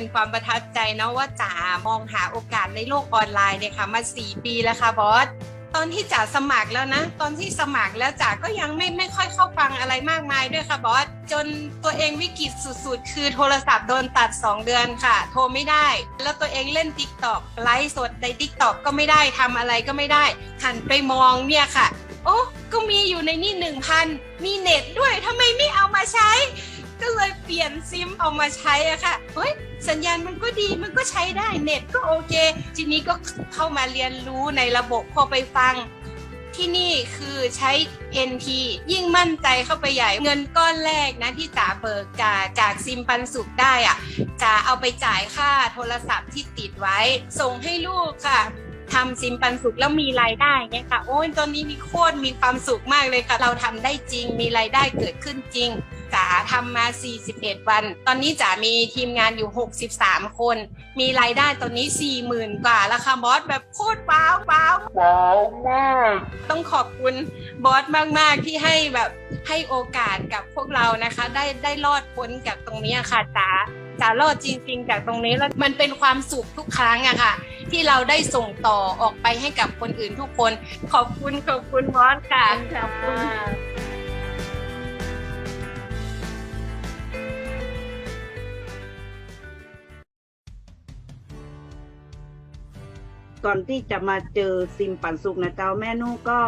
เป็นความประทับใจเนาะว่าจ๋ามองหาโอกาสในโลกออนไลน์เนี่ยค่ะมา 4 ปีแล้วค่ะบอสตอนที่จ๋าสมัครแล้วนะ ตอนที่สมัครแล้วจ๋าก็ยังไม่ไม่ค่อยเข้าฟังอะไรมากมายด้วยค่ะบอสจนตัวเองวิกฤตสุดๆ คือโทรศัพท์โดนตัด 2 เดือนค่ะ โทรไม่ได้ แล้วตัวเองเล่น t ิ k t o k ไลฟ์สดใน t ิ k t o k ก็ไม่ได้ทำอะไรก็ไม่ได้ หันไปมองเนี่ยค่ะ โอ้ก็มีอยู่ในนี่หนึ่งพันมีเน็ตด้วยทำไมไม่เอามาใช้ ก็เลยเปลี่ยนซิมเอามาใช้อะค่ะเฮ้ย สัญญาณมันก็ดีมันก็ใช้ได้เน็ตก็โอเค ทีนี้ก็เข้ามาเรียนรู้ในระบบพอไปฟัง ที่นี่คือใช้ NT ยิ่งมั่นใจเข้าไปใหญ่เงินก้อนแรกนะที่จ๋าเบิกจากจากซิมปันสุขได้อะจ๋าเอาไปจ่ายค่าโทรศัพท์ที่ติดไว้ ส่งให้ลูกค่ะ ทำซิมปันสุขแล้วมีรายได้เนี่ยค่ะ โอ้ยตอนนี้มีโคตรมีความสุขมากเลยค่ะ เราทำได้จริงมีรายได้เกิดขึ้นจริงจ๋าทำมา 41 วัน ตอนนี้จ๋ามีทีมงานอยู่ 63 คน มีรายได้ตอนนี้ 40,000 กว่าแล้วค่ะบอสแบบโคตรว้าวว้าวว้าวมากต้องขอบคุณบอสมาก ๆ ที่ให้แบบให้โอกาสกับพวกเรานะคะ ได้ได้รอดพ้นจากตรงนี้อะค่ะจ๋า จ๋ารอดจริงๆ จากตรงนี้แล้วมันเป็นความสุขทุกครั้งอะค่ะ ที่เราได้ส่งต่อออกไปให้กับคนอื่นทุกคน ขอบคุณขอบคุณบอสค่ะขอบคุณก่อนที่จะมาเจอซิมปันสุกนะเจ้าแม่นุ่ก็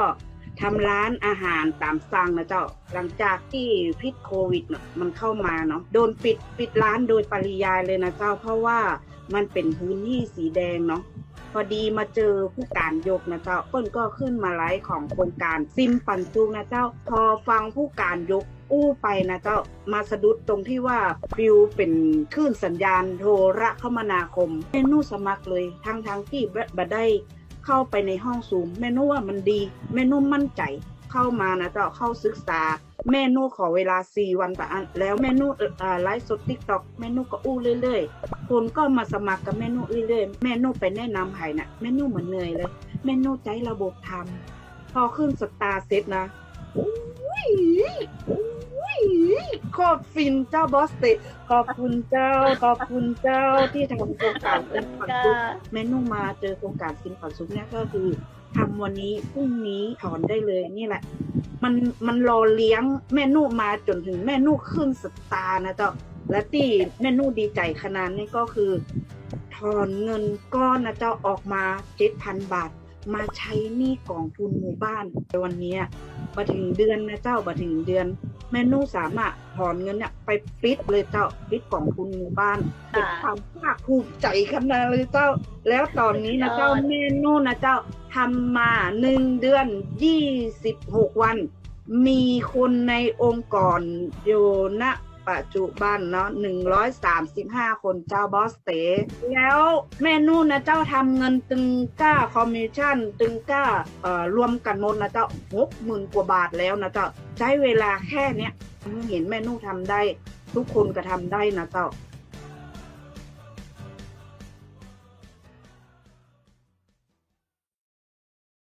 ทำร้านอาหารตามสั่งนะเจ้า หลังจากที่พิษโควิดเนอะมันเข้ามาเนาะโดนปิดปิดร้านโดยปริยายเลยนะเจ้า เพราะว่ามันเป็นพื้นที่สีแดงเนาะพอดีมาเจอผู้การยกนะเจ้าเปิ้นก็ขึ้นมาไลฟ์ของโครงการซิมปันสุกนะเจ้า พอฟังผู้การยกอู้ไปนะเจ้ามาสะดุดตรงที่ว่าฟิวเป็นคลื่นสัญญาณโทรคมนาคมเมนูสมัครเลยทั้งทางที่บัได้ เข้าไปในห้องซูมเมนูว่ามันดีเมนูมั่นใจเข้ามานะเจ้าเข้าศึกษาเมนูขอเวลา 4 วันต่ออัน แล้วเมนูไลฟ์สดทิกตอกเมนูก็อู้เรื่อยๆ คนก็มาสมัครกับเมนูเรื่อยๆเมนูไปแนะนำให้นะเมนูเหมือนเหนื่อยเลยเมนูใจระบบทำพอขึ้นสตาร์เซตนะอุ้ย โคตรฟินเจ้าบอสเตขอบคุณเจ้า ขอบคุณเจ้าที่ทำโครงการเป็นฝันก็ซุปเมนูมาเจอโครงการกินฝันซุปเนี่ยก็คือทำวันนี้พรุ่งนี้ถอนได้เลยนี่แหละ มันมันรอเลี้ยงแม่นูมาจนถึงแม่นูขึ้นสตาร์นะเจ้าและที่แม่นูดีใจขนาดนี้ก็คือ ถอนเงินก้อนนะเจ้าออกมาเจ็ดพันบาทมาใช้หนี้กองทุนหมู่บ้านในวันนี้มาถึงเดือนนะเจ้ามาถึงเดือน แม่นูสามารถถอนเงินเนี่ยไปปิดเลยเจ้าปิดกองทุนหมู่บ้านเป็นความภาคภูมิใจขนาดเลยเจ้า แล้วตอนนี้นะเจ้าสุดยอดเมนูนะเจ้าทำมาหนึ่งเดือนยี่สิบหกวัน มีคนในองค์กรอยู่ณ ปัจจุบันเนาะหนึ่งร้อยสามสิบห้าคนเจ้าบอสเตแล้วแม่นู่นนะเจ้าทำเงินตึงก้าคอมมิชชั่น ตึงก้าเอ่อรวมกันหมดนะเจ้าหกหมื่นกว่าบาทแล้วนะเจ้าใช้เวลาแค่เนี้ยเห็นแม่นู่ทำได้ ทุกคนก็ทำได้นะเจ้า